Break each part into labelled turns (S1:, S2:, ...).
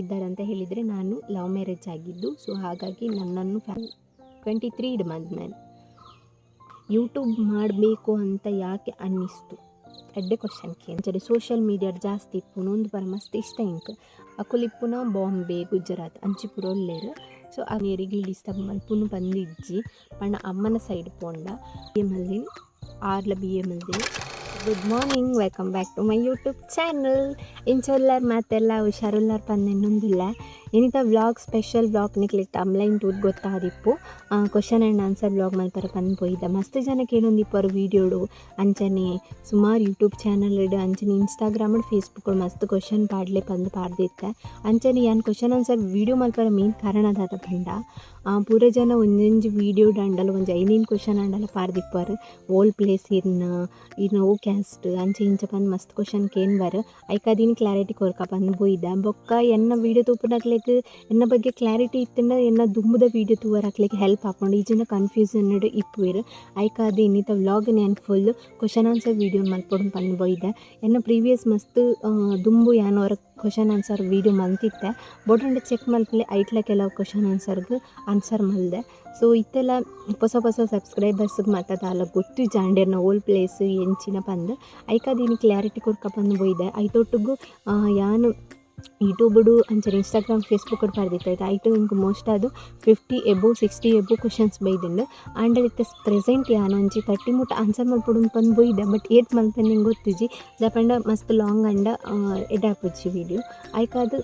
S1: ಇದ್ದಾರೆ ಅಂತ ಹೇಳಿದರೆ ನಾನು ಲವ್ ಮ್ಯಾರೇಜ್ ಆಗಿದ್ದು ಸೊ ಹಾಗಾಗಿ ನನ್ನನ್ನು ಟ್ವೆಂಟಿ ತ್ರೀ ಮ್ಯಾನ್ ಯೂಟ್ಯೂಬ್ ಮಾಡಬೇಕು ಅಂತ ಯಾಕೆ ಅನ್ನಿಸ್ತು? ಎಡ್ಡೆ ಕ್ವಶನ್ ಕೇಳಿ. ಸೋಷಿಯಲ್ ಮೀಡಿಯಾ ಜಾಸ್ತಿ ಇಪ್ಪು ನೊಂದು ಬರ ಮಸ್ತ್ ಇಷ್ಟ ಇಂಕ್. ಅಕುಲಿಪ್ಪುನ ಬಾಂಬೆ ಗುಜರಾತ್ ಅಂಚಿಪುರ ಒಳ್ಳೇರು ಸೊ ಆ ನೀರಿಗೆ ಇಷ್ಟ ಮಲ್ಪುನು ಬಂದಿಜ್ಜಿ. ಪಂಡ ಅಮ್ಮನ ಸೈಡ್ ಪೋಂಡ. B M L ಆರ್ಲ B M L good morning welcome back to my YouTube channel ಇಂಚೊಲ್ಲರ್, ಮಾತೆಲ್ಲ, ಹುಷಾರುಲ್ಲರ್ ಪಂದೆನ್ನೊಂದಿಲ್ಲ ಏನಿತ ಬ್ಲಾಗ್ ಸ್ಪೆಷಲ್ ವ್ಲಾಗ್ ನಿಕ್ಲಿಕ್ ಆನ್ಲೈನ್ ಟೂತ್ ಗೊತ್ತಾದಿಪ್ಪು. ಕ್ವಶನ್ ಆ್ಯಂಡ್ ಆನ್ಸರ್ ಬ್ಲಾಗ್ ಮಲ್ಪರ ಪಂದ್ ಪೋಯಿದ್ದ ಮಸ್ತ್ ಜನ ಕೇಳೊಂದಿಪ್ಪರು ವೀಡಿಯೋಡು ಅಂಚನೆ ಸುಮಾರು ಯೂಟ್ಯೂಬ್ ಚಾನಲ್ ಅಂಚನೆ ಇನ್ಸ್ಟಾಗ್ರಾಮ್ ಫೇಸ್ಬುಕ್ ಮಸ್ತ್ ಕ್ವಶನ್ ಪಾಡ್ಲೆ ಪಂದ್ ಪಾಡ್ದಿತ್ತೆ. ಅಂಚನೆ ಏನು ಕ್ವಶನ್ ಆನ್ಸರ್ ವೀಡಿಯೋ ಮಲ್ಪರ ಮೇನ್ ಕಾರಣ ಅದಾದ ಪಂಡ ಪೂರ ಜನ ಒಂದೊಂಜಿ ವೀಡಿಯೋ ಅಂಡಲ ಒಂಜಿ ಐನೇನು ಕ್ವಶನ್ ಆಂಡಲ ಪಾಡ್ದಿಪ್ಪರು. ಓಲ್ ಪ್ಲೇಸ್ ಇರ್ನ ಇರ್ನ ಓ ಕ್ಯಾಸ್ಟ್ ಅಂಚೆ ಇಂಚ ಪಂದ್ ಮಸ್ತ್ ಕ್ವಶನ್ ಕೇನ್ ಬರ್. ಐಕಾದಿನ ಕ್ಲಾರಿಟಿ ಕೊರ್ಕ ಪಂದ್ ಬೊಯ್ದ. ಬೊಕ್ಕ ಎನ್ನ ವೀಡಿಯೋ ತೂಪುನಕ್ಲೆಗ್, ಎನ್ನ ಬಗ್ಗೆ ಕ್ಲಾರಿಟಿ ಇತ್ತಿಂಡ ಎನ್ನ ದುಂಬುದ ವೀಡಿಯೋ ತೂವರಕ್ಲೆಗ್ ಹೆಲ್ಪ್ ಆಪುಂಡು. ಈಜಿನ ಕನ್ಫ್ಯೂಸನ್ ಇಪ್ಪುವೆರ್. ಐಕಾದ ಇನ್ನಿತ ವ್ಲಾಗ್ ನಾನು ಫುಲ್ ಕ್ವಶನ್ ಆನ್ಸರ್ ವೀಡಿಯೋ ಮಲ್ಪೊಡು ಪಂದ್ ಬೊಯ್ದೆ. ಎನ್ನ ಪ್ರೀವಿಯಸ್ ಮಸ್ತ್ ದುಂಬು ಯಾನೋರ ಕ್ವಶನ್ ಆನ್ಸರ್ ವೀಡಿಯೋ ಮಲ್ತಿತ್ತೆ. ಬೋಡಂಡೆ ಚೆಕ್ ಮಲ್ಪಲೆ ಐಟ್ಲ ಕೆಲವು ಕ್ವಶನ್ ಆನ್ಸರ್ಗೆ ಆನ್ಸರ್ ಮಲ್ದೆ. ಸೊ ಇತ್ತೆಲ್ಲ ಹೊಸ ಹೊಸ ಸಬ್ಸ್ಕ್ರೈಬರ್ಸ್ಗೆ ಮಾತಾಡಲ್ಲ ಗೊತ್ತು ಜಾಂಡೇರ್ನ ಓಲ್ ಪ್ಲೇಸ್ ಎಂಚಿನ ಬಂದು. ಐಕಾದೀನಿ ಕ್ಲಾರಿಟಿ ಕೊಡ್ಕ ಬಂದು ಬೊಯ್ದೆ. ಐತೊಟ್ಟಿಗೂ ಯಾನು ಯೂಟ್ಯೂಬಡು ಅಂಚನೆ ಇನ್ಸ್ಟಾಗ್ರಾಮ್ ಫೇಸ್ಬುಕ್ ಪಾರ್ದಿತ್ತು ಆಯ್ತು ಐಟು ಇಂಕ್ ಮೋಸ್ಟ್ ಅದು fifty above sixty above questions ಬೈದಿಂಡು and ಇತ್ತ ಪ್ರೆಸೆಂಟ್ ಯಾನು ಒಂಜಿ ತರ್ಟಿ ಮುಟ್ಟ ಆನ್ಸರ್ ಮಲ್ಪೊಡು ಬಂದು. ಬೊಯ್ದೆ ಬಟ್ ಏತ್ ಮಂತ್ ನಿಂಗೆ ಗೊತ್ತಿಜಿ ದಪಂಡ ಮಸ್ತ್ ಲಾಂಗ್ ಅಂಡ ಎಡಾಪುಜಿ ವೀಡಿಯೋ ಐಕಾದ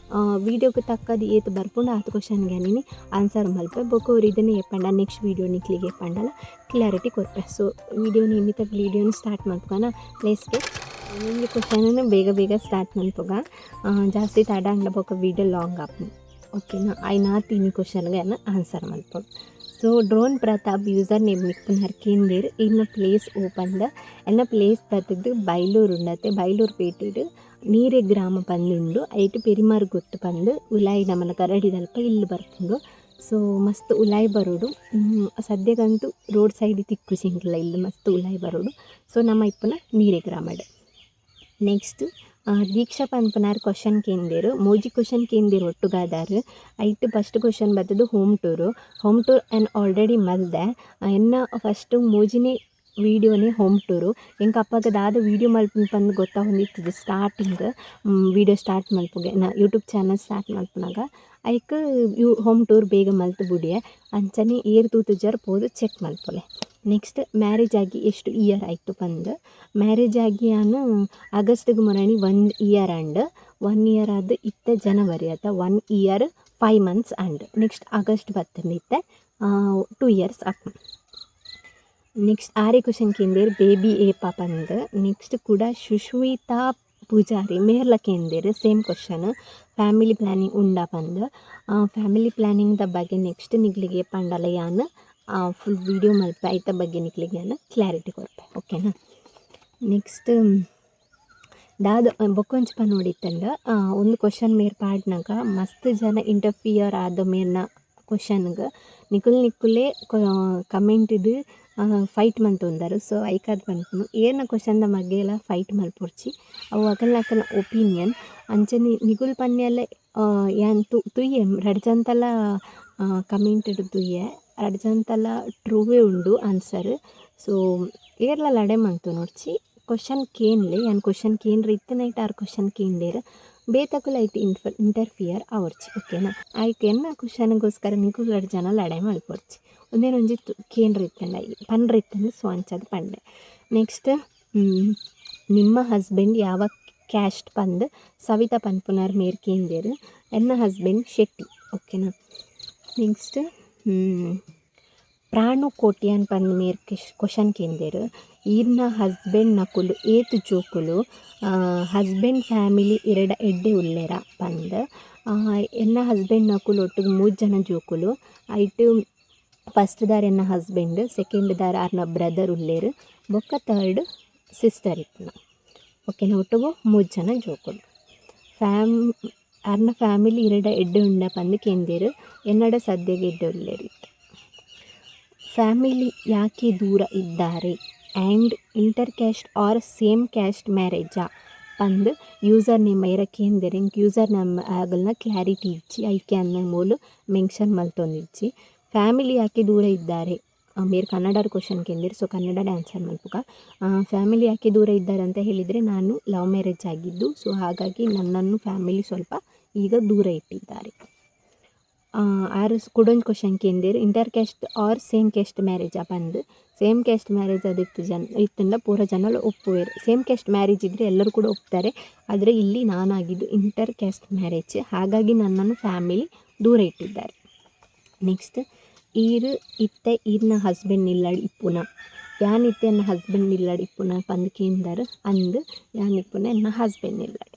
S1: ವೀಡಿಯೋಗೆ ತಕ್ಕದು ಏತ್ ಬರ್ಕೊಂಡು ಆತ್ ಕ್ವಶನ್ಗೆ ನೀನು ಆನ್ಸರ್ ಮಲ್ಪೆ. ಬೊಕೋರು ಇದನ್ನೇ ಎಪ್ಪಂಡ ನೆಕ್ಸ್ಟ್ ವೀಡಿಯೋ ನಿಕ್ಲಿಗೆ ಎಪ್ಪಂಡಲ್ಲ. ಕ್ಲಾರಿಟಿ ಕೊರ್ಪೆ ಸೊ ವೀಡಿಯೋ ನಿಮಿತ್ತ ವೀಡಿಯೋನ ಸ್ಟಾರ್ಟ್ ಮಾಡ್ಕೊಣ ಪ್ಲೇಸ್ಗೆ ನಿಮಗೆ ಕ್ವಶನನ್ನು ಬೇಗ ಬೇಗ ಸ್ಟಾರ್ಟ್ ಮಲ್ಪಗ ಜಾಸ್ತಿ ತಡ ಅಂಡಬೋಕ ವೀಡಿಯೋ ಲಾಂಗ್ ಆಪು ಓಕೆನಾ ಐನಾ ತಿನ್ನ ಕ್ವಶನ್ಗೆ ಆನ್ಸರ್ ಮಲ್ಪೊಡು so drone Prathap user name ನಿಪ್ಪುನರ್ ಕೇಂದಿರ್ ಇನ್ನ ಪ್ಲೇಸ್ ಓಪನ್ದ ಎನ್ನ ಪ್ಲೇಸ್ ಬರ್ತಿದ್ದು ಬೈಲೂರು ಉಂಡತ್ತೆ. ಬೈಲೂರು ಪೇಟೆಡ್ ನೀರೆ ಗ್ರಾಮ ಪಂದುಂಡು ಐಟ್ ಪೆರಿಮಾರ್ ಗೊತ್ತು ಪಂದು ಉಲಾಯಿ ನಮ್ಮನ ಕರಡಿದಲ್ಪ ಇಲ್ಲಿ ಬರ್ತುಂಡು ಸೊ ಮಸ್ತ್ ಉಲಾಯಿ ಬರೋಡು ಸದ್ಯಕ್ಕಂತೂ ರೋಡ್ ಸೈಡ್ ತಿಕ್ಕು ಸಿಂಗಿಲ್ಲ ಇಲ್ಲಿ ಮಸ್ತ್ ಉಲಾಯಿ ಬರೋಡು ಸೊ ನಮ್ಮ ಇಪ್ಪನ ನೀರೆ ಗ್ರಾಮಡ್ ನೆಕ್ಸ್ಟ್ ದೀಕ್ಷಾ ಪನ್ಪನಾರ್ ಕ್ವಶನ್ ಕೇಂದಿರು ಮೋಜಿ ಕ್ವಶನ್ ಕೇಂದಿರು ಒಟ್ಟುಗಾದಾರು ಐಟ್ first question ಬರ್ತದು home tour home tour and already ಮಲ್ದೆ ಎನ್ನ ಫಸ್ಟ್ ಮೋಜಿನೇ ವೀಡಿಯೋನೇ ಹೋಮ್ ಟೂರು ಎಂಕ ಅಪ್ಪಾಗದಾದ ವೀಡಿಯೊ ಮಲ್ಪನ ಬಂದು ಗೊತ್ತಾ ಹೊಂದಿತ್ತದು ಸ್ಟಾರ್ಟಿಂಗ್ ವೀಡಿಯೋ ಸ್ಟಾರ್ಟ್ ಮಲ್ಪುಗೆ. ನಾ ಯೂಟ್ಯೂಬ್ ಚಾನಲ್ ಸ್ಟಾರ್ಟ್ ಮಲ್ಪನಾಗ. ಐಕ್, ಯು ಹೋಮ್ ಟೂರ್ ಬೇಗ ಮಲ್ತು ಬಿಡಿಯ. ಅಂಚನೆ ಏರ್ ತೂತು ಜರ್ ಪೋದು ಚೆಕ್ ಮಲ್ಪೊಲೆ. ನೆಕ್ಸ್ಟ್ ಮ್ಯಾರೇಜ್ ಆಗಿ ಎಷ್ಟು ಇಯರ್ ಆಯಿತು ಪಂದ್? ಮ್ಯಾರೇಜ್ ಆಗಿ ನಾನು ಆಗಸ್ಟ್ಗೆ ಮೊರಣಿ one year and one year ಆದ ಇತ್ತ ಜನವರಿ ಆತ one year five months and next August ಬತ್ತಂದಿತ್ತೆ two years of next ಆರೇ ಕ್ವಶನ್ ಕೇಂದಿರ್ ಬೇಬಿ ಏಪ ಪಂದ್ ನೆಕ್ಸ್ಟ್ ಕೂಡ ಸುಶ್ಮಿತಾ ಪೂಜಾರಿ, ಮೇರ್ಲ ಕೇಂದಿರ್ ಸೇಮ್ ಕ್ವಶನ್ ಫ್ಯಾಮಿಲಿ ಪ್ಲ್ಯಾನಿಂಗ್ ಉಂಡ ಪಂದ್. ಫ್ಯಾಮಿಲಿ ಪ್ಲ್ಯಾನಿಂಗ್ದ ಬಗ್ಗೆ ನೆಕ್ಸ್ಟ್ ನಿಗ್ಲಿಗೆ ಪಂಡಲ ಯಾನ್. ಫುಲ್ ವೀಡಿಯೋ ಮಲ್ಪ ಆಯ್ತಾ ಬಗ್ಗೆ ನಿಕ್ಲಿಗೆ ನಾನು ಕ್ಲಾರಿಟಿ ಕೊಡ್ತೆ ಓಕೆನಾ ನೆಕ್ಸ್ಟ್ ದಾದ ಬೊಕ್ಕೊಂಚ ಪಾ ನೋಡಿತ್ತಂಡ ಒಂದು ಕ್ವಶನ್ ಮೇರ್ ಪಾಡ್ನಾಗ, ಮಸ್ತ್ ಜನ ಇಂಟರ್ಫಿಯರ್ ಆದ ಮೇರ್ನ ಕ್ವಶನ್ಗೆ ನಿಕುಲ್ ನಿಕ್ಕುಲೇ ಇದು ಫೈಟ್ ಮಂತ್ ಮಂತೊಂದರು ಸೊ ಐಕಾದ್ ಬಂತು ಏನ ಕ್ವಶನ್ದ ಮಗ್ಗೆಲ ಫೈಟ್ ಮಲ್ಪೊರ್ಚಿ. ಅವು ಅಕಲ್ನ ಅಕಲ್ನ ಒಪಿನಿಯನ್ ಅಂಚನೆ ನಿಗುಲ್ ಪನ್ಯಲೆ ಏನು ತುಯ್ಯೆ ರಡ್ಜಂತಲ ಇಡು ತುಯ್ಯೆ ರಡ್ಜಂತಲ ಟ್ರೂವೇ ಉಂಡು ಆನ್ಸರ್ ಸೊ ಏರ್ಲ ಲಡೆ ಮಂತು ನೋಡ್ಚಿ ಕ್ವಶನ್ ಕೇನ್ಲೆ ಯಾನ್ ಕ್ವಶನ್ ಕೇನ್ರೆ ನೈಟ್ ಆರ್ ಕ್ವಶನ್ ಕೇಂದೇರ್ ಬೇತಕುಲ ಐಟ್ ಇನ್ಫ ಇಂಟರ್ಫಿಯರ್ ಆವರ್ಚಿ ಓಕೆನಾ ಆಯ್ತು ಎನ್ನ ಕ್ವಶನ್ಗೋಸ್ಕರ ನಿಕು ಎರಡು ಜನ ಲಡೆ ಮಲ್ಪೊರ್ಚಿ ಒಂದೇನೊಂಜಿ ತು ಕೇನ್ರೆ ಇತ್ತಂಡ ಪಂಡ್ರೆ ಇತ್ತಂದು, ಸೊ ಅಂಚದ ಪಂಡೆ. ನೆಕ್ಸ್ಟ್ ನಿಮ್ಮ ಹಸ್ಬೆಂಡ್ ಯಾವ ಕ್ಯಾಸ್ಟ್ ಪಂದ್, ಸವಿತಾ ಪನ್ಪುನರ್ ಮೇರ್ ಕೇಂದೇರ್ ಎನ್ನ ಹಸ್ಬೆಂಡ್ ಶೆಟ್ಟಿ ಓಕೆನಾ ನೆಕ್ಸ್ಟ್ ಪ್ರಾಣು ಕೋಟಿಯನ್ ಪಂದ್ ಮೇರ್ ಕ್ವಶನ್ ಕೇಂದೇರ್ ಈರ್ನ ಹಸ್ಬೆಂಡ್ ನಕುಲು ಏತ್ ಜೋಕುಲು ಹಸ್ಬೆಂಡ್ ಫ್ಯಾಮಿಲಿ ಎರಡ ಎಡ್ಡೆ ಉಲ್ಲೆರ ಪಂದ್. ಎನ್ನ ಹಸ್ಬೆಂಡ್ ನಕುಲು ಒಟ್ಟು ಮೂರು ಜನ ಜೋಕುಲು. ಐಟ್ ಫಸ್ಟ್ ದಾರ್ ಎನ್ನ ಹಸ್ಬೆಂಡ್, ಸೆಕೆಂಡ್ ದಾರ್ ಆರ್ನ ಬ್ರದರ್ ಉಳ್ಳೇರು ಬೊಕ್ಕ ಥರ್ಡ್ ಸಿಸ್ಟರ್ ಇಪ್ಪುನ ಓಕೆನ ಒಟ್ಟುಗು ಮೂರು ಜನ ಜೋಕುಲು. ಫ್ಯಾಮ್, ಆರ್ನ ಫ್ಯಾಮಿಲಿ ಎರಡ ಎಡ್ಡೆ ಉಂಡ ಪಂದ್ ಕೇಂದೇರ್ ಎನ್ನಡ ಸದ್ಯಗೆ ಎಡ್ಡೆ ಉಲ್ಲೇರಿತ್ತು. ಫ್ಯಾಮಿಲಿ ಯಾಕೆ ದೂರ ಇದ್ದಾರೆ? And inter caste or same caste ಮ್ಯಾರೇಜಾ? ಅಂದು ಯೂಸರ್ ನೇಮ್ ಐರ ಎಂದರೆ ಯೂಸರ್ ನೇಮ್ ಆಗಲ್ನ ಕ್ಲಾರಿಟಿ ಇಚ್ಚಿ ಐಕೆ ಅನ್ನೋ ಮೂಲ ಮೆನ್ಷನ್ ಮಲ್ತೊಂದಿಚ್ಚಿ ಫ್ಯಾಮಿಲಿ ಯಾಕೆ ದೂರ ಇದ್ದಾರೆ? ಮೇರ್ ಕನ್ನಡ ಕ್ವಶನ್ ಕೇಂದ್ರ ಸೊ ಕನ್ನಡ ಆನ್ಸರ್ ಮಲ್ಪುಕ. ಫ್ಯಾಮಿಲಿ ಯಾಕೆ ದೂರ ಇದ್ದಾರೆ ಅಂತ ಹೇಳಿದರೆ ನಾನು ಲವ್ ಮ್ಯಾರೇಜ್ ಆಗಿದ್ದು, ಸೊ ಹಾಗಾಗಿ ನನ್ನನ್ನು ಫ್ಯಾಮಿಲಿ ಸ್ವಲ್ಪ ಈಗ ದೂರ ಇಟ್ಟಿದ್ದಾರೆ. ಆರು ಕುಡೊಂಜಿ question ಕೇಂದಿರು inter caste or same caste marriage ಪಂದ್ ಸೇಮ್ ಕ್ಯಾಸ್ಟ್ ಮ್ಯಾರೇಜ್ ಅದಿತ್ತು ಜನ, ಇತ್ತಿಂದ ಪೂರ ಜನ ಒಪ್ಪುವೆರು. ಸೇಮ್ ಕ್ಯಾಸ್ಟ್ ಮ್ಯಾರೇಜ್ ಇದ್ದರೆ ಎಲ್ಲರೂ ಕೂಡ ಒಪ್ತಾರೆ. ಆದರೆ ಇಲ್ಲಿ ನಾನಾಗಿದ್ದು ಇಂಟರ್ ಕ್ಯಾಸ್ಟ್ ಮ್ಯಾರೇಜ್ ಹಾಗಾಗಿ ನನ್ನನ್ನು ಫ್ಯಾಮಿಲಿ ದೂರ ಇಟ್ಟಿದ್ದಾರೆ. ನೆಕ್ಸ್ಟ್ ಈರ್ ಇತ್ತೆ ಈರ್ನ ಹಸ್ಬೆಂಡ್ ಇಲ್ಲಾಡಿ ಇಪ್ಪುನ ಯಾನ್ ಇತ್ತೆ ಎನ್ನ ಹಸ್ಬೆಂಡ್ ನಿಲ್ಲಡ್ ಇಪ್ಪುನ ಪಂದ್ ಕೇಂದರ್ ಅಂದ್ ಯಾನ್ ಇಪ್ಪುನ ಎನ್ನ ಹಸ್ಬೆಂಡ್ ನಿಲ್ಲಡ್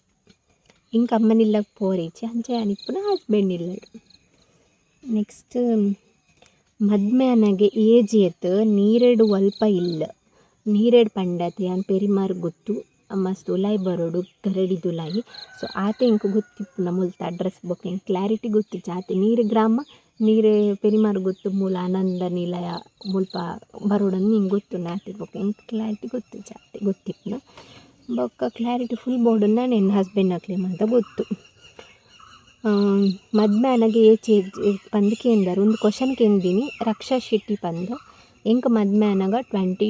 S1: ಇಂಕ ಅಮ್ಮ ನಿಲ್ಲಗ್ ಪೋರೇಚಿ ಅಂಚ ಯಾನ್ ಇಪ್ಪುನ ಹಸ್ಬೆಂಡ್ ನಿಲ್ಲಡ್ ನೆಕ್ಸ್ಟ್ ಮದ್ಮೇನಗೆ ಏಜ್ ಏತ್ ನೀರೆಡು ಒಲ್ಪ ಇಲ್ಲ. ನೀರೆಡು ಪಂಡತೆ, ಆನ್ ಪೆರಿಮಾರ್ ಗೊತ್ತು. ಮಸ್ತ್ ಉಲಾಯಿ ಬರೋಡು ಗರಡಿ ದುಲಾಯಿ. ಸೊ ಆತೆ ಇಂಕ್ ಗೊತ್ತಿಪ್ಪುನ ಮುಲ್ತ ಅಡ್ರೆಸ್ ಬೊಕ ಇಂಕ್ ಕ್ಲಾರಿಟಿ ಗೊತ್ತು ಆತೆ ನೀರು ಗ್ರಾಮ, ನೀರು ಪೆರಿಮಾರ್ ಗೊತ್ತು, ಮೂಲ ಆನಂದ ನಿಲಯ, ಮುಲ್ಪ ಬರೋಡನ್ನು ಹಿಂಗೆ ಗೊತ್ತು ಆತೆ ಬೊಕ ಇಂಕ್ ಕ್ಲಾರಿಟಿ ಗೊತ್ತು ಜಾತಿ. ಗೊತ್ತಿಪ್ಪುನ ಬೊಕ್ಕ ಕ್ಲಾರಿಟಿ ಫುಲ್ ಬೋರ್ಡನ್ನು ನನ್ನ ಹಸ್ಬೆಂಡ್ ಕ್ಲೇಮ್ ಅಂತ ಗೊತ್ತು. ಮದ್ಮೆ ನನಗೆ ಏಜ್ ಏಜ್ ಪಂದ್ ಕೇಂದರ್ ಒಂದು ಕ್ವಶನ್ ಕೇಂದಿನಿ ರಕ್ಷಾ ಶೆಟ್ಟಿ ಪಂದ್ ಎಂಕ್ ಮದ್ಮೆ ನನಗ twenty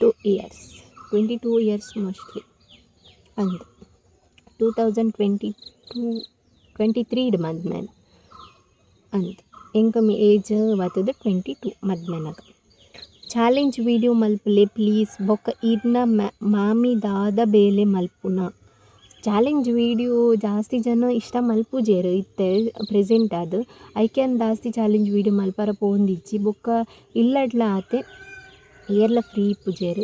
S1: two years twenty two years mostly ಅಂದ್ two thousand twenty two twenty ತ್ರೀಡ್ ಮದ್ಮೆನ್ ಅಂದ್ ಎಂಕ ಏಜ್ ಬತ್ತದ ಟ್ವೆಂಟಿ ಟೂ ಮದ್ಮೆನಗ ಚಾಲೆಂಜ್ ವೀಡಿಯೋ ಮಲ್ಪಲೆ ಪ್ಲೀಸ್ ಬೊಕ್ಕ ಇರ್ನ ಮಾಮಿ ದಾದ ಬೇಲೆ ಮಲ್ಪುನ ಚಾಲೆಂಜ್ ವೀಡಿಯೋ ಜಾಸ್ತಿ ಜನ ಇಷ್ಟ ಮಲ್ಪುಜೆರ್, ಇತ್ತೆ ಪ್ರೆಸೆಂಟ್ ಆದ್ ಕ್ಯಾನ್ ಜಾಸ್ತಿ ಚಾಲೆಂಜ್ ವೀಡಿಯೋ ಮಲ್ಪರ ಪೋಂದಿಜ್ಜಿ ಬೊಕ್ಕ ಇಲ್ಲಡ್ಲ ಆತೆ, ಏರ್ಲ ಫ್ರೀ ಇಪ್ಪುಜೆರ್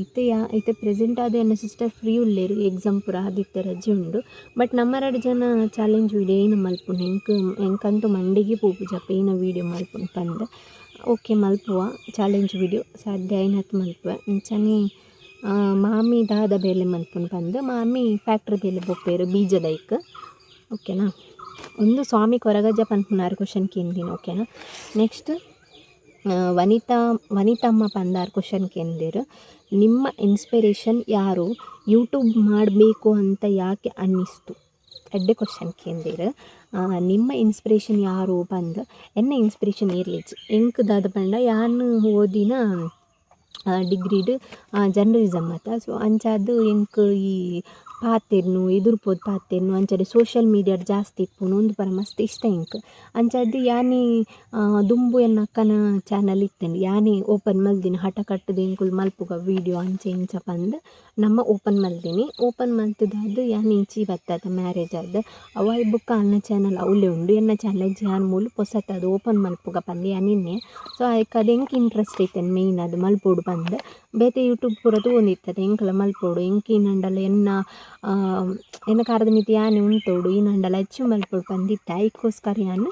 S1: ಇತ್ತೆ ಯಾ, ಇತ್ತೆ ಪ್ರೆಸೆಂಟ್ ಆದ್ ಎನ್ನ ಸಿಸ್ಟರ್ ಫ್ರೀ ಉಲ್ಲೆರ್ ಎಕ್ಸಾಮ್ ಪೂರ ಆದಿತ್ತೆ ರಜೆ ಉಂಡು. ಬಟ್ ನಮ್ಮರಡ್ ಜನ ಚಾಲೆಂಜ್ ವೀಡಿಯೋ ಏನು ಮಲ್ಪುನ ಎಂಕ್ ಎಂಕಂತೂ ಮಂಡೆಗೆ ಪೋಪುಜಪ್ಪ ಏನ ವೀಡಿಯೋ ಮಲ್ಪುನ ಪಂದ್ ಓಕೆ, ಮಲ್ಪುವ ಚಾಲೆಂಜ್ ವೀಡಿಯೋ ಸಾಧ್ಯ ಐನತ್ ಮಲ್ಪುವ. ಇಂಚನೆ ಮಾಮಿ ದಾದ ಬೇಲೆ ಮನ್ಕೊಂಡು ಬಂದು, ಮಾಮಿ ಫ್ಯಾಕ್ಟ್ರಿ ಬೇಲೆ ಬೀಜ ದೈಕ್. ಓಕೆನಾ? ಒಂದು ಸ್ವಾಮಿ ಕೊರಗಜ್ಜ ಪನ್ಪುನಾರ್ ಕ್ವಶನ್ ಕೇಂದಿನ ಓಕೆನಾ? ನೆಕ್ಸ್ಟ್ ವನಿತಾ, ವನಿತಮ್ಮ ಪಂದಾರ್ ಕ್ವಶನ್ ಕೇಂದಿರು ನಿಮ್ಮ ಇನ್ಸ್ಪಿರೇಷನ್ ಯಾರು? ಯೂಟ್ಯೂಬ್ ಮಾಡಬೇಕು ಅಂತ ಯಾಕೆ ಅನ್ನಿಸ್ತು? ಎಡ್ಡೆ ಕ್ವಶನ್ ಕೇಂದಿರು ನಿಮ್ಮ ಇನ್ಸ್ಪಿರೇಷನ್ ಯಾರು ಬಂದು? ಎನ್ನ ಇನ್ಸ್ಪಿರೇಷನ್ ಏರ್ಲಿಜ್ಜಿ ಎಂಕ್ ದಾದ ಪಂಡ ಯಾನು ಓದಿನ ಡಿಗ್ರಿಡ್ ಜರ್ನಲಿಸಮ್ ಮಾತ ಸೊ ಅಂಚಾದ್ ಎಂಕ್ ಈ ಪಾತೆರ್ನು ಎದುರುಪೋದು ಪಾತೆರ್ನು ಅಂಚಾದ್ ಸೋಷಿಯಲ್ ಮೀಡಿಯಾಡ್ ಜಾಸ್ತಿ ಇಪ್ಪುನು ಉಂದು ಪೂರ ಮಸ್ತ್ ಇಷ್ಟ ಎಂಕ್ ಅಂಚಾದ್ ಯಾನೇ ದುಂಬು ಎನ್ನ ಅಕ್ಕನ ಚಾನಲ್ ಇತ್ತೆಂಡ್ ಯಾನೇ ಓಪನ್ ಮಲ್ದಿನಿ. ಹಠ ಕಟ್ಟುದು ಎಂಕುಲು ಮಲ್ಪುಗ ವಿಡಿಯೋ ಅಂಚೆ ಇಂಚ ಪಂದ್ ನಮ್ಮ ಓಪನ್ ಮಲ್ದಿನಿ. ಓಪನ್ ಮಲ್ತುದಾದ್ ಯಾನಿ ಇಂಚಿ ಬತ್ತದ ಮ್ಯಾರೇಜ್ ಆದ್ ಅವಾಯ್ ಬೊಕ್ಕ ಅನ್ನ ಚಾನಲ್ ಅವುಲೆ ಉಂಡು. ಎನ್ನ ಚಾನಲ್ ಯಾನ್ ಮೂಲು ಪೊಸತ್ತಾದ್ ಓಪನ್ ಮಲ್ಪುಗ ಪಂದ್ ಯಾನಿನ್ನೆ. ಸೊ ಐಕ್ ಅದು ಎಂಕ್ ಇಂಟ್ರೆಸ್ಟ್ ಐತೆನ್ ಮೇಯ್ನ್ ಅದು ಮಲ್ಪೊಡು ಪಂದ್. ಬೇತೆ ಯೂಟ್ಯೂಬ್ ಪೂರ ತೂವೊಂದಿತ್ತದ ಎಂಕಲ ಮಲ್ಪೊಡು ಎಂಕ್ ಈನಂಡಲ ಎನ್ನ ಎನ್ನ ಕಾರದ ಮಿತಿ ಯಾನೆ ಉಂತೋಡು ಈನಂಡಲ ಹೆಚ್ಚು ಮಲ್ಪೊಡು ಪಂದಿತ್ತ ಐಕ್ಕೋಸ್ಕರ ಯಾನ್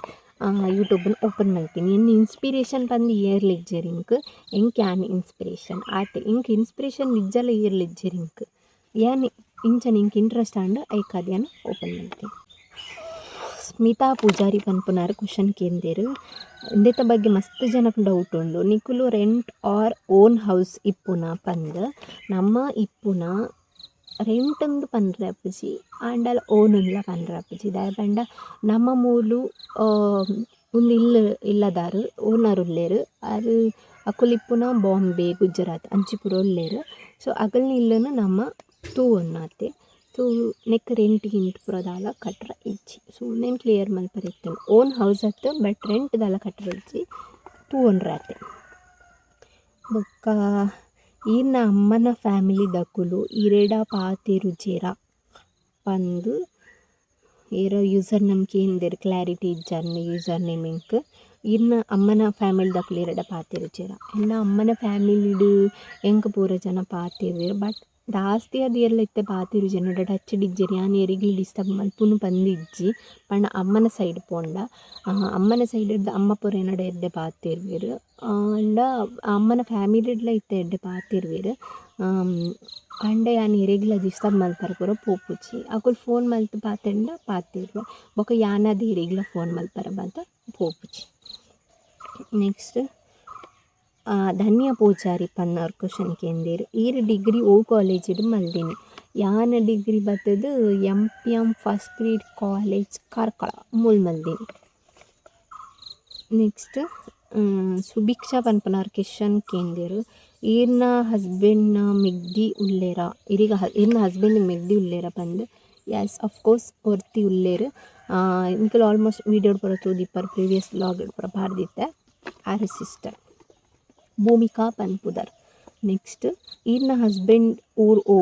S1: ಯೂಟ್ಯೂಬ್ನ್ ಓಪನ್ ಮಲ್ತಿನಿ ಎನ್ನ ಇನ್ಸ್ಪಿರೇಷನ್ ಬಂದು ಏರ್ಲಿಜ್ಜೆರ್ ಇಂಕ್ ಎಂಕ್ ಯಾನ್ ಇನ್ಸ್ಪಿರೇಷನ್ ಆತೆ ಇಂಕ್ ಇನ್ಸ್ಪಿರೇಷನ್ ನಿಜ್ಜಲ ಏರ್ಲಿಜ್ಜೆರ್ ಇಂಕ್ ಯಾನ್ ಇಂಚನೆ ಇಂಕ್ ಇಂಟ್ರೆಸ್ಟ್ ಆಂಡ್ ಐಕಾದ ಯಾನ್ ಓಪನ್ ಮಲ್ತಿನಿ ಸ್ಮಿತಾ ಪೂಜಾರಿ ಪನ್ಪುನಾರ್ ಕ್ವಶನ್ ಕೇಂದೆರ್ ಇಂದೆತ ಬಗ್ಗೆ ಮಸ್ತ್ ಜನಕ್ಕೆ ಡೌಟ್ ಉಂಡು ನಿಕುಲು ರೆಂಟ್ ಆರ್ ಓನ್ ಹೌಸ್ ಇಪ್ಪುನ ಪಂದ್. ನಮ್ಮ ಇಪ್ಪುನ ರೆಂಟ್ ಉಂದು ಅಪ್ಪಜಿ. ಆಪುಜಿ ಆಂಡಲ ಓನ್ ಇಲ್ಲ ಪಂದ್ರೆ ಆಪುಜಿ ದಾಯೆ ಪಂಡ ನಮ್ಮ ಮೂಲು ಒಂದು ಇಲ್ಲ ಇಲ್ಲದಾರು ಓನರ್ ಉಲ್ಲೆರ್. ಅದು ಅಕುಲು ಇಪ್ಪುನ ಬಾಂಬೆ ಗುಜರಾತ್, ಅಂಚಿಪುರ ಪೂರ ಉಲ್ಲೆರ್. ಸೊ ಅಗಲ್ನ ಇಲ್ಲನು ನಮ್ಮ ತೂವೊನ್ನಾತೆ ಸೊ ನೆಕ್ ರೆಂಟ್ ಗಿಂಟ್ ಪೂರ ದಾಲ ಕಟ್ರ ಇಜ್ಜಿ ಸೊ ಉಂದೆನ್ ಕ್ಲಿಯರ್ ಮಲ್ಪರೆ ಇತ್ತೆನೆ ಓನ್ ಹೌಸ್ ಅತ್ ಬಟ್ ರೆಂಟ್ ದಾಲ ಕಟ್ರ ಇಜ್ಜಿ ತೂವೊಂಡ್ರೆ ಆತೆ ಬೊಕ್ಕ ಈರ್ನ ಅಮ್ಮನ ಫ್ಯಾಮಿಲಿ ದಕುಲು ಇರೆಡ ಪಾತೆರುಜೆರ ಪಂದ್ ಏರ ಯೂಸರ್ ನೇಮ್ ಕೇಂದೆರ್ ಕ್ಲಾರಿಟಿ ಇಜ್ಜಂದ್ ಯೂಸರ್ ನೇಮ್ ಎಂಕ್ ಈರ್ನ ಅಮ್ಮನ ಫ್ಯಾಮಿಲಿ ದಕುಲು ಇರೆಡ ಪಾತೆರುಜೆರ ಎನ್ನ ಅಮ್ಮನ ಫ್ಯಾಮಿಲಿಡ್ ಎಂಕ್ ಪೂರ ಜನ ಪಾತೆರ್ವೆರ್ ಬಟ್ ದಾಸ್ತಿ ಅದು ಎಲ್ಲ ಇತ್ತೆ ಪಾತೆರುಜೆರ್ ಟಚ್ ಡಿಜ್ಜೆರ್ ಯಾನ್ ಏರಿಗ್ಲಾ ಡಿಸ್ಟರ್ಬ್ ಮಲ್ಪುನು ಪಂದಿಜ್ಜಿ, ಪಂಡ ಅಮ್ಮನ ಸೈಡ್ ಪೋಂಡ. ಅಮ್ಮನ ಸೈಡ್ಡ್ ಅಮ್ಮ ಪೂರ ಎನ್ನಡ ಎಡ್ಡೆ ಪಾತೆರ್ವೆರ್ ಆಂಡ ಅಮ್ಮನ ಫ್ಯಾಮಿಲಿಡ್ಲ ಇತ್ತೆ ಎಡ್ಡೆ ಪಾತೆರ್ವೆರ್ ಪಂಡ ಯಾನ್ ಇರೆಗ್ಲಾ ಡಿಸ್ಟರ್ಬ್ ಮಲ್ಪರೆ ಪೂರ ಪೋಪುಜಿ ಅಕುಲು ಫೋನ್ ಮಲ್ತ್ ಪಾತೆಂಡ ಪಾತೆರ್ವೆ ಬೊಕ ಯಾನದ್ ಇರೆಗ್ಲಾ ಫೋನ್ ಮಲ್ಪರೆ ಬತ್ತ ಪೋಪುಜಿ ನೆಕ್ಸ್ಟ್. ಧನ್ಯ ಪೂಜಾರಿ ಪನ್ನಾರ್ ಕ್ವಶನ್ ಕೇಂದೆರ್ ಈರ್ ಡಿಗ್ರಿ ಓ ಕಾಲೇಜ್ಡ್ ಮಲ್ದಿನಿ. ಯಾನ degree ಬತ್ತದು M P M first grade college Karkala ಮೂಲ್ಮಲ್ದಿನಿ next Subhiksha ಪನ್ಪನವ್ರ ಕಿಶನ್ ಕೇಂದಿರು ಈರ್ನ ಹಸ್ಬೆಂಡ್ನ ಮೆಗ್ದಿ ಉಲ್ಲೇರ, ಇರಿಗ ಇರ್ನ ಹಸ್ಬೆಂಡ್ ಮೆಗ್ದಿ ಉಲ್ಲೇರ ಬಂದು ಎಸ್ ಕೋರ್ಸ್ ಒರ್ತಿ ಉಲ್ಲೇರು. ಇಂಕಲ್ ಆಲ್ಮೋಸ್ಟ್ ವೀಡಿಯೋ ಪೂರ ತೂದಿಪ್ಪರ್ ಪ್ರೀವಿಯಸ್ ವ್ಲಾಗ್ ಪೂರ ಬಾರ್ದಿತ್ತೆ ಆರ್ ಸಿಸ್ಟರ್. ಭೂಮಿಕಾ ಪನ್ಪುದರ್. ನೆಕ್ಸ್ಟ್ ಈರ್ನ ಹಸ್ಬೆಂಡ್ ಊರ್ ಓ,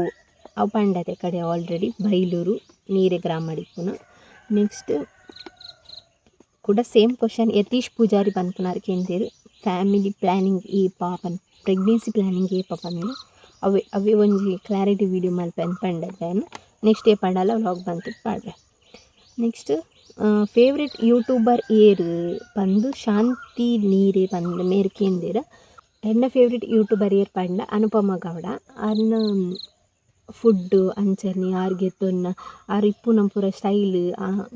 S1: ಅವು ಪಂಡತೆ ಕಡೆ ಆಲ್ರೆಡಿ ಬೈಲೂರು, ನೀರೆ ಗ್ರಾಮ ನೆಕ್ಸ್ಟ್ ಕೂಡ ಸೇಮ್ ಕ್ವಶನ್ ಯತೀಶ್ ಪೂಜಾರಿ ಪನ್ಪುನಾರ್ ಕೇಂದ್ರ ಫ್ಯಾಮಿಲಿ ಪ್ಲ್ಯಾನಿಂಗ್ ಈ ಪಾಪನ್ ಪ್ರೆಗ್ನೆನ್ಸಿ ಪ್ಲ್ಯಾನಿಂಗ್ ಪಾಪ ಪಂದು ಅವೆ, ಅವೇ ಒಂಜಿ ಕ್ಲಾರಿಟಿ ವಿಡಿಯೋ ಮಲ್ಪೆನ್ ಪಂಡತೆ ನೆಕ್ಸ್ಟ್ ಏ ಪಂಡಲ ವ್ಲಾಗ್ ಬಂತು ಪಾಡ್ರೆ ನೆಕ್ಸ್ಟ್ ಫೇವ್ರೆಟ್ ಯೂಟ್ಯೂಬರ್ ಏರ್ ಬಂದು ಶಾಂತಿ ನೀರೆ ಪಂದ್ ಮೇರ್ ಕೇಂದಿರ ಎನ್ನ ಫೇವ್ರೆಟ್ ಯೂಟ್ಯೂಬರ್ ಏರ್ ಪಂಡ ಅನುಪಮ ಗೌಡ ಅನ್ನ ಫುಡ್ ಅಂಚನೆ ಆರ್ಗೆ ತೊನ್ನ ಆರ್ ಇಪ್ಪುನ ಪೂರ ಸ್ಟೈಲ್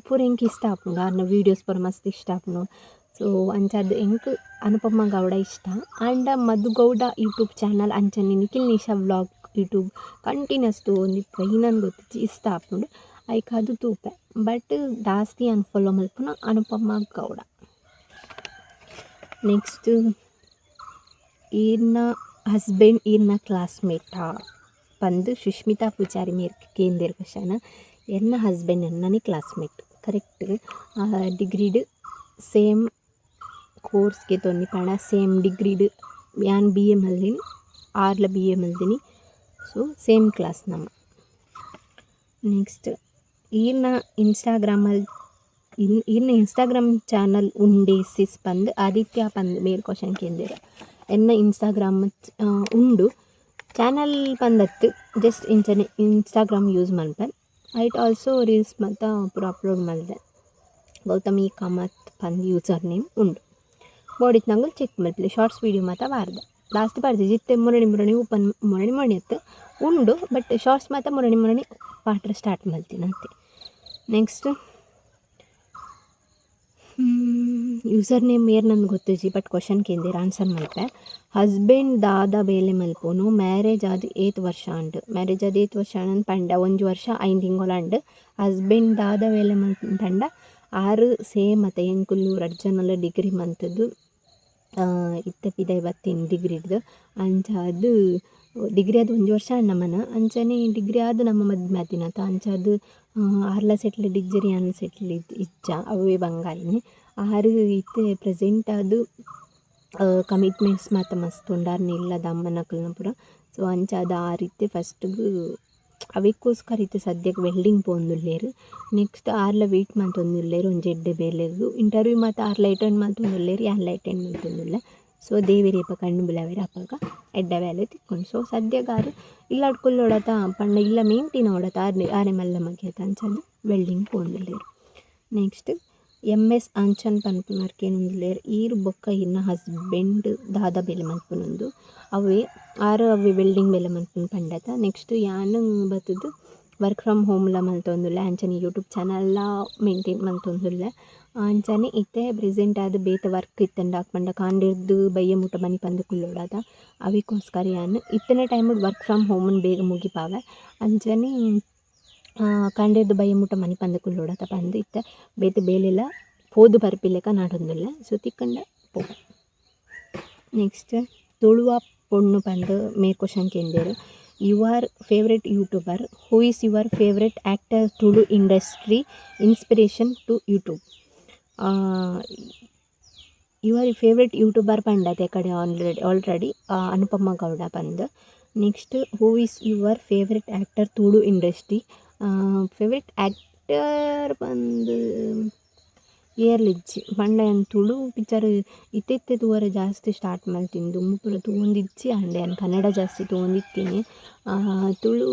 S1: ಪೂರ ಎಂಕ್ ಇಷ್ಟ ಆಪುಂಡು ಆರ್ನ ವೀಡಿಯೋಸ್ ಪೂರ ಮಸ್ತ್ ಇಷ್ಟ ಆಪುಂಡು ಸೊ ಅಂಚಾದ್ ಎಂಕ್ ಅನುಪಮ ಗೌಡ ಇಷ್ಟ and Madhu Gowda YouTube channel ಅಂಚನೆ Nikhil Nisha vlog YouTube continues ತೂವೊಂದಿಪ್ಪು ಐನಂದ್ ಗೊತ್ತಿಜ್ಜಿ ಇಷ್ಟ ಆಪುಂಡು ಐಕ್ ಅದು ತೂಪೆ ಬಟ್ ದಾಸ್ತಿ ಅನ್ಫಾಲೋ ಮಲ್ಪುನ ಅನುಪಮ ಗೌಡ ನೆಕ್ಸ್ಟ್ ಈರ್ನ ಹಸ್ಬೆಂಡ್ ಈರ್ನ ಕ್ಲಾಸ್ಮೇಟಾ ಪಂದ್ ಸುಷ್ಮಿತಾ ಪೂಜಾರಿ ಮೇರ್ ಕೇಂದ್ರ ಕ್ವಶನ್ ಎನ್ನ ಹಸ್ಬೆಂಡ್ ಎನ್ನನಿ ಕ್ಲಾಸ್ಮೇಟ್ ಕರೆಕ್ಟ್ ಡಿಗ್ರಿಡ್ ಸೇಮ್ ಕೋರ್ಸ್ಗೆ ತೊಂದಿ ಪಣ ಸೇಮ್ ಡಿಗ್ರಿಡ್ ಯಾನ್ ಬಿ ಎಂ ಮಲ್ದಿನಿ ಆರ್ಲ ಬಿ ಎಂ ಮಲ್ದಿನಿ ಸೊ ಸೇಮ್ ಕ್ಲಾಸ್ ನಮ್ಮ ನೆಕ್ಸ್ಟ್ ಈರ್ನ ಇನ್ಸ್ಟಾಗ್ರಾಮಲ್ಲಿ ಇನ್, ಇನ್ನು ಇನ್ಸ್ಟಾಗ್ರಾಮ್ ಚಾನಲ್ ಉಂಡೇ ಸಿಸ್ ಪಂದ್ ಆದಿತ್ಯ ಪಂದ್ ಮೇಲ್ ಕ್ವಶನ್ ಕೇಂದಿರ ಎನ್ನ ಇನ್ಸ್ಟಾಗ್ರಾಮ್ ಉಂಡು ಚಾನಲ್ ಪಂದತ್ತು ಜಸ್ಟ್ ಇಂಚನೆ ಇನ್ಸ್ಟಾಗ್ರಾಮ್ ಯೂಸ್ ಮಲ್ಪೆನ್ ಐಟ್ ಆಲ್ಸೋ ರೀಲ್ಸ್ ಮಾತ ಪೂರ ಅಪ್ಲೋಡ್ ಮಲ್ದೆ ಗೌತಮಿ ಕಾಮತ್ ಪಂದ್ ಯೂಸರ್ ನೇಮ್ ಉಂಡು ಬೋಡಿತ್ ನಂಗೆ ಚೆಕ್ ಮಾಡ್ತೀವಿ ಶಾರ್ಟ್ಸ್ ವೀಡಿಯೋ ಮಾತ್ರ ಬಾರ್ದೆ ಲಾಸ್ಟ್ ಬಾರ್ದೆ ಜಿತ್ತೆ ಮುರಣಿ ಮುರಣಿ ಓಪನ್ ಮುರಣಿ ಅತ್ತು ಉಂಡು ಬಟ್ ಶಾರ್ಟ್ಸ್ ಮಾತ್ರ ಮುರಣಿ ಮುರಣಿ ಪಾಟ್ರೆ ಸ್ಟಾರ್ಟ್ ಮಲ್ತೀನಿ ಅಂತೆ ನೆಕ್ಸ್ಟ್ ಯೂಸರ್ ನೇಮ್ ಏರ್ ನನ್ ಗೊತ್ತಿಜಿ ಬಟ್ ಕ್ವಶನ್ ಕೇಂದಿರ ಆನ್ಸರ್ ಮಲ್ಪೆ ಹಸ್ಬೆಂಡ್ ದಾದ ಬೇಲೆ ಮಲ್ಪುನು ಮ್ಯಾರೇಜ್ ಆದ್ ಏತ್ ವರ್ಷ ಅಂಡ್. ಮ್ಯಾರೇಜ್ ಆದ್ ಏತ್ ವರ್ಷ ಅಂಡ್ ಪಂಡ ಒಂದು ವರ್ಷ, ಐದು ತಿಂಗಳ ಅಂಡ್. ಹಸ್ಬೆಂಡ್ ದಾದ ಬೇಲೆ ಪಂಡ, ಆರು ಸೇಮ್ ಮತ್ತೆ ಎಂಕುಲ್ಲು ರಡ್ಜನಲ್ಲ ಡಿಗ್ರಿ ಮಂತದ್ದು. ಇತ್ತೆ ಪಿದೈ ಬತ್ತಿನ ಡಿಗ್ರಿಡ್ದು ಅದು ಡಿಗ್ರಿ ಆದ್ ಒಂದು ವರ್ಷ ನಮ್ಮನ. ಅಂಚನೆ ಡಿಗ್ರಿ ಆದ್ ನಮ್ಮ ಮದ್ ಅಂಚಾದ್ ಆರ್ಲ ಸೆಟ್ಲ್ ಡಿಗ್ಜರಿ ಅನ್ನ ಸೆಟ್ಲ್ ಇಜ್ಜ, ಅವೇ ಬಂಗಾಯಿನಿ ಆರು ಇತ್ತೆ ಪ್ರೆಸೆಂಟ್ ಆದ್ ಕಮಿಟ್ಮೆಂಟ್ಸ್ ಮಾತ ಮಸ್ತ್ ಉಂಡು ಇಲ್ಲದ ಅಮ್ಮನಕಲ್ನ ಪೂರ. ಸೊ ಅಂಚಾದ್ ಆರ್ ಇತ್ತೆ ಫಸ್ಟ್ಗ್ ಅವೆಕ್ಕೋಸ್ಕರ ಇತ್ತೆ ಸದ್ಯಕ್ಕೆ ವೆಲ್ಡಿಂಗ್ ಪೋವೊಂದುಲ್ಲೆರ್ ನೆಕ್ಸ್ಟ್ ಆರ್ಲ ವೆಯ್ಟ್ ಮಂತೊಂದುಲ್ಲೆರ್ ಒಂಜಿ ಎಡ್ಡೆ ಬೇಲೆಗ್ ಇಂಟರ್ವ್ಯೂ ಮಾತ ಆರ್ಲ ಅಟೆಂಡ್ ಮಂತೊಂದುಲ್ಲೆರ್ ಯಾನ್ಲ ಅಟೆಂಡ್ ಮಂತೊಂದುಲ್ಲೆ ಸೊ ದೇವಿರೇಪ ಕಣ್ಣು ಅಪ್ಪಾಗ ಎಡ್ಡೆ ಬೇಲೆ ತಿಕ್ಕೊಂಡು. ಸೊ ಸದ್ಯಗಾರು ಇಲ್ಲ ಇಲ್ಲಾಡ್ ಕುಲ್ಲೊಡತ ಪಂಡ ಇಲ್ಲ ಮೇಂಟಿನ ಓಡತ ಆರ್ನೆ ಆರೆ ಮಲ್ಲ ಮಗ್ಯತ ಅಂಚಂದು ವೆಲ್ಡಿಂಗ್ ಕೊಂಡಿಲ್ಲೇರು ನೆಕ್ಸ್ಟ್ ಎಂ ಎಸ್ ಅಂಚನ್ ಪನ್ಪುನರ್ ಕೇನುಂದುಲ್ಲೆರ್ ಈರು ಬೊಕ್ಕ ಇನ್ನ ಹಸ್ಬೆಂಡ್ ದಾದ ಬೆಲೆ ಮಲ್ಪುನೊಂದು ಅವೇ ಆರು ಅವೇ ವೆಲ್ಡಿಂಗ್ ಬೆಲೆ ಮಲ್ಪುನ ಪಂಡತ. ನೆಕ್ಸ್ಟ್ ಯಾನ್ ಬತ್ತುದು ವರ್ಕ್ ಫ್ರಮ್ ಹೋಮ್ಲ ಮಂತೊಂದಿಲ್ಲ ಅಂಚನೆ ಯೂಟ್ಯೂಬ್ ಚಾನಲ್ಲ ಮೇಂಟೈನ್ ಮಲ್ತೊಂದುಲ್ಲೆ. ಅಂಚನೆ ಇತ್ತೆ ಪ್ರೆಸೆಂಟ್ ಆದ್ ಬೇತೆ ವರ್ಕ್ ಇತ್ತಂಡ ಆಪಂಡ ಕಾಂಡೆರ್ದ್ ಬಯ್ಯ ಮುಟ ಮನಿ ಪಂದ್ ಕುಲ್ಲೊಡಾದ ಅವಿಕೋಸ್ಕರ ಯಾನ್, ಇತ್ತನೆ ಟೈಮ್ ವರ್ಕ್ ಫ್ರಮ್ ಹೋಮನ್ ಬೇಗ ಮುಗಿಪಾವೆ. ಅಂಚನೆ ಕಾಂಡೆರ್ದು ಬಯ್ಯ ಮುಟ ಮನಿ ಪಂದ್ ಕುಲ್ಲೊಡಾದ ಪಂದ್ ಇತ್ತೆ. ಬೇತೆ ಬೇಲೆಲ ಪೋದು ಬರ್ಪಿಲೆಕ ನಾಡೊಂದುಲ್ಲೆ ಸೊ ತಿಕ್ಕಂಡ ಪೋ. ನೆಕ್ಸ್ಟ್ ತುಳುವ ಪೊಣ್ಣು ಪಂದ್ ಮೇ question ಕೇಂದೆರ್ your favourite YouTuber who is your favourite actor Tulu industry inspiration to YouTube your favourite YouTuber ಪಂಡತೆ ಕಡೆ ಆಲ್ರೆಡಿ ಆಲ್ರೆಡಿ ಅನುಪಮ ಗೌಡ ಪಂದ್. Next who is your favourite actor Tulu industry favourite actor ಬಂದು ಏರ್ಲಿಜ್ ಪಂಡ ಯಾನ್ ತುಳು ಪಿಕ್ಚರ್ ಇತ್ತೆ ತೂವರ ಜಾಸ್ತಿ ಸ್ಟಾರ್ಟ್ ಮಾಡ್ತೀನಿ ದುಂಬು ಪೂರ ತೂವೊಂದಿಜ್ಜಿ ಆಂಡ ಯಾನ್ ಕನ್ನಡ ಜಾಸ್ತಿ ತೂವೊಂದಿತ್ತೀನಿ. ತುಳು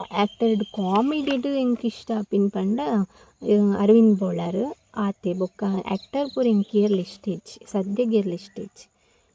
S1: ಆ್ಯಕ್ಟರ್ಡ್ ಕಾಮಿಡಿಡ್ ಎಂಕ್ ಇಷ್ಟ ಪಿನ್ ಪಂಡ ಅರವಿಂದ್ ಬೋಳಾರ್. ಆತೆ ಬೊಕ್ಕ ಆ್ಯಕ್ಟರ್ ಪೂರ ಎಂಕ್ ಏರ್ಲ ಇಷ್ಟ ಇಜ್ಜಿ ಸದ್ಯಗ್ ಏರ್ಲ ಇಷ್ಟ ಇಜ್ಜಿ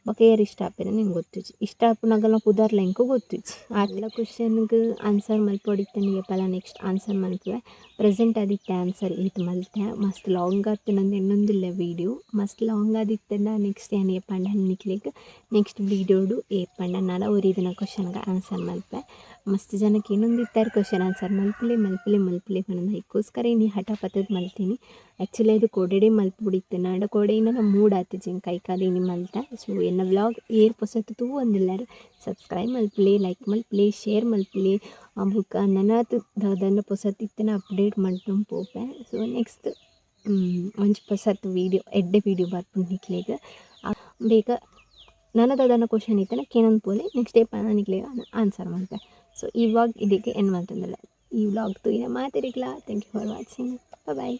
S1: ಬೊಕ ಏರ್ ಇಷ್ಟ ಆಪೆನೆ ಎಂಕ್ ಗೊತ್ತಿಜ್ಜಿ ಇಷ್ಟ ಆಪುನಗಲ ಪುದರ್ಲ ಎಂಕ್ ಗೊತ್ತಿಜ್ಜಿ ಆತ್ಲ ಕ್ವಶನ್ಗ್ ಆನ್ಸರ್ ಮಲ್ಪೊಡಿತ್ತೆ ಏಪಲ ನೆಕ್ಸ್ಟ್ ಆನ್ಸರ್ ಮಲ್ಪುವೆ. ಪ್ರೆಸೆಂಟ್ ಆದಿತ್ತೆ ಆನ್ಸರ್ ಈತ್ ಮಲ್ತೆ. ಮಸ್ತ್ ಲಾಂಗ್ ಆತುಂಡು ಎನ್ನೊಂದುಲ್ಲೆ ವೀಡಿಯೋ ಮಸ್ತ್ ಲಾಂಗ್ ಆದಿತ್ತೆಂಡ ನೆಕ್ಸ್ಟ್ ಯಾನ್ ಏಪಂಡ ನಿಕ್ಲೆಗ್ ನೆಕ್ಸ್ಟ್ ವೀಡಿಯೋಡು ಏಪಂಡ ನಲ ಒರಿ ದಿನ ಕ್ವಶನ್ಗ ಆನ್ಸರ್ ಮಲ್ಪೆ ಮಸ್ತ್ ಜನಕ್ಕೆ ಇನ್ನೊಂದು ಇತ್ತಾರೆ ಕ್ವಶನ್ ಆನ್ಸರ್ ಮಲ್ಪಲಿ ಮಲ್ಪಲಿ ಮಲ್ಪಲಿ ಬಂದ ಇಕ್ಕೋಸ್ಕರ ಇನ್ನು ಹಠ ಪತ್ತದ ಮಲ್ತೀನಿ. ಆ್ಯಕ್ಚುಲಿ ಅದು ಕೋಡೆಡೆ ನಡ ನಾಡ ಇನ್ನೊಂದು ಮೂಡ್ ಆಯ್ತು ಜಿಂಗ್ ಕೈ ಕಾಲಿನಿ ಮಲ್ತ. ಸೊ ಎನ್ನ ವ್ಲಾಗ್ ಏರ್ ಪೊಸತ್ತು ಒಂದಿಲ್ಲಾರು ಸಬ್ಸ್ಕ್ರೈಬ್ ಮಲ್ಪಲಿ ಲೈಕ್ ಮಲ್ಪಲಿ ಶೇರ್ ಮಲ್ಪಲಿ. ಆ ಬುಕ್ ಅದನ್ನು ಪೊಸತ್ತಿತ್ತನ ಅಪ್ಡೇಟ್ ಮಾಡ್ಕೊಂಡು ಪೋಪೆ. ಸೊ ನೆಕ್ಸ್ಟ್ ಒಂಚು ಪೊಸತ್ತು ವೀಡಿಯೋ ಎಡ್ಡೆ ವೀಡಿಯೋ ಬರ್ಕೊಂಡು ನಿಕ್ಲೇಗ. ಬೇಗ ನನ್ನದು ಅದನ್ನು ಕ್ವಶನ್ ಇತ್ತನ ಕೇನೊಂದು ಪೋಲೆ. ನೆಕ್ಸ್ಟ್ ಡೇ ಪಾನ ನಿಕ್ಲೆಗ್ ಆನ್ಸರ್ ಮಾಡ್ತೆ ಸೊ ಇವಾಗ ಇದಕ್ಕೆ ಏನು ಮಾಡ್ತಂದಲ್ಲ ಈ ವ್ಲಾಗ್ ತೂಯಿನ ಮಾತಿರಿಕ್ಲಾ thank you for watching bye